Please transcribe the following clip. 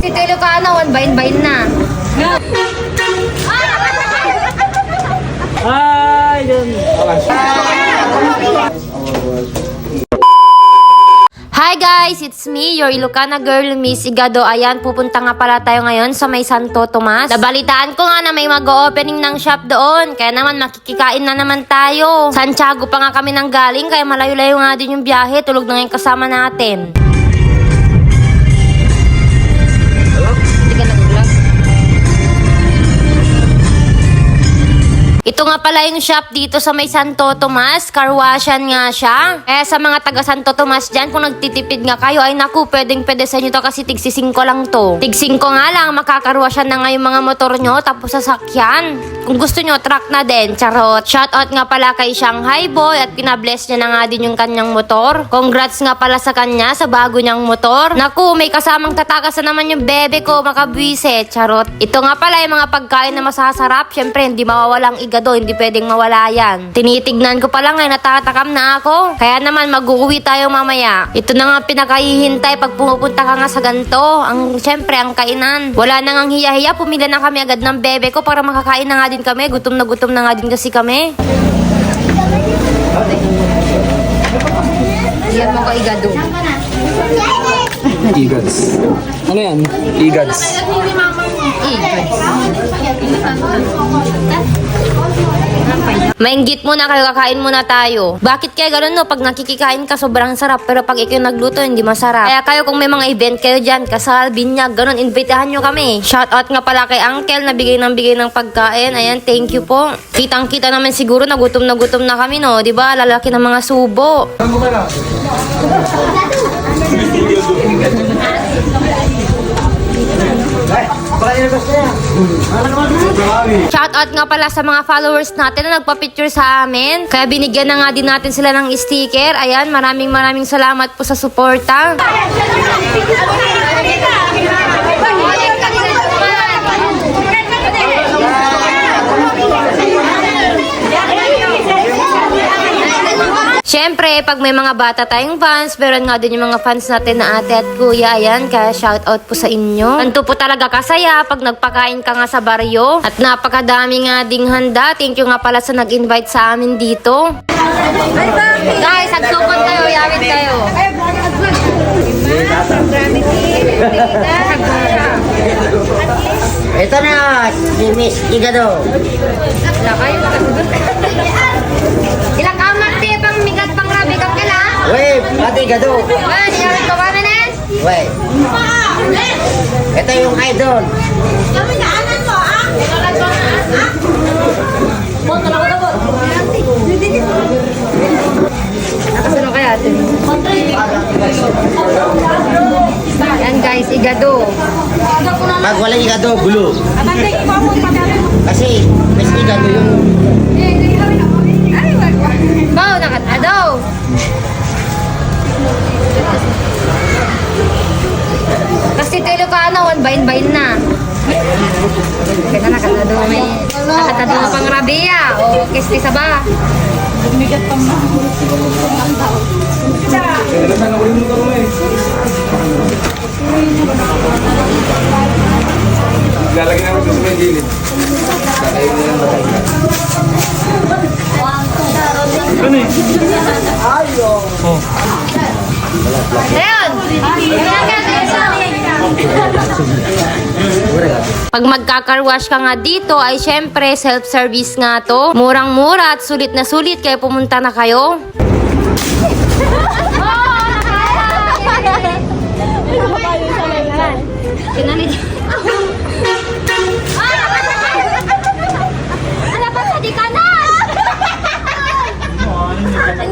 Tito Ilocano, one bain-bain na. Ay. Hi guys, it's me, your Ilocana girl, Miss Igado. Ayan, pupunta nga pala tayo ngayon sa may Santo Tomas. Nabalitaan ko nga na may mag-opening ng shop doon. Kaya naman makikikain na naman tayo. Santiago pa nga kami nang galing, kaya malayo-layo nga din yung biyahe. Tulog na nga yung kasama natin. Ito nga pala yung shop dito sa may Santo Tomas. Carwashan nga siya. Eh sa mga taga Santo Tomas dyan, kung nagtitipid nga kayo, ay naku, pwedeng pwede sa inyo to kasi tigsi 5 lang to. Tigsi 5 nga lang, makakarwashan na nga yung mga motor nyo, tapos sasakyan. Kung gusto nyo, truck na din. Charot. Shoutout nga pala kay Shanghai Boy at pinabless niya na nga din yung kanyang motor. Congrats nga pala sa kanya sa bago niyang motor. Naku, may kasamang tatakas na naman yung bebe ko, makabwise. Charot. Ito nga pala yung mga pagkain na masasarap. Syempre, hindi mawawalang igado, hindi pwedeng mawala yan. Tinitignan ko pa lang ay natatakam na ako. Kaya naman, mag-uwi tayo mamaya. Ito na nga pinakahihintay pag pumupunta ka nga sa ganito. Ang, syempre, ang kainan. Wala na nga hiya-hiya, pumila na kami agad ng bebe ko para makakain na nga din kami. Gutom na gutom na nga din kasi kami. Yan mo ko igado. Egads. Ano yan? Egads. Mainggit muna kayo, kakain muna tayo. Bakit kaya ganun no? Pag nakikikain ka, sobrang sarap. Pero pag ikaw yung nagluto, hindi masarap. Kaya kayo kung may mga event kayo dyan, kasal, binyag, ganun, invitahan nyo kami. Shoutout nga pala kay Uncle na bigay ng bigay ng pagkain. Ayan, thank you po. Kitang-kita naman siguro na gutom na gutom na kami, no? Di ba? Lalaki ng mga subo. Shoutout nga pala sa mga followers natin na nagpa-picture sa amin. Kaya binigyan na nga din natin sila ng sticker. Ayan, maraming maraming salamat po sa suporta. Siyempre, pag may mga bata tayong fans, meron nga din yung mga fans natin na ate at kuya, ayan, kaya shout out po sa inyo. Ganito po talaga kasaya pag nagpakain ka nga sa baryo. At napakadami nga ding handa. Thank you nga pala sa nag-invite sa amin dito. Guys, agsupon kayo, yawit kayo. Ito na, si Miss Igado. Wala kayo. Pati Igado. Wan, yawit ko kami nes. Wey. Ito yung idol. Nakasano kaya ate? Yan guys, igado. Pag walang Igado, gulo. Kasi, Miss Igado yung Bao, nakatado. Kasi na, bain-bain na. Kaya nakatado may nakatado mo pang rabia. O, kisti sa ba? Lalagyan namin ito sa may gilid. Kakain mo lang batay. Ano eh? Oh. Ayun! Pag magkakarwash ka nga dito ay syempre self-service nga to. Murang-mura at sulit na sulit kaya pumunta na kayo. Ah! Ano ba sa di ka na? Ay,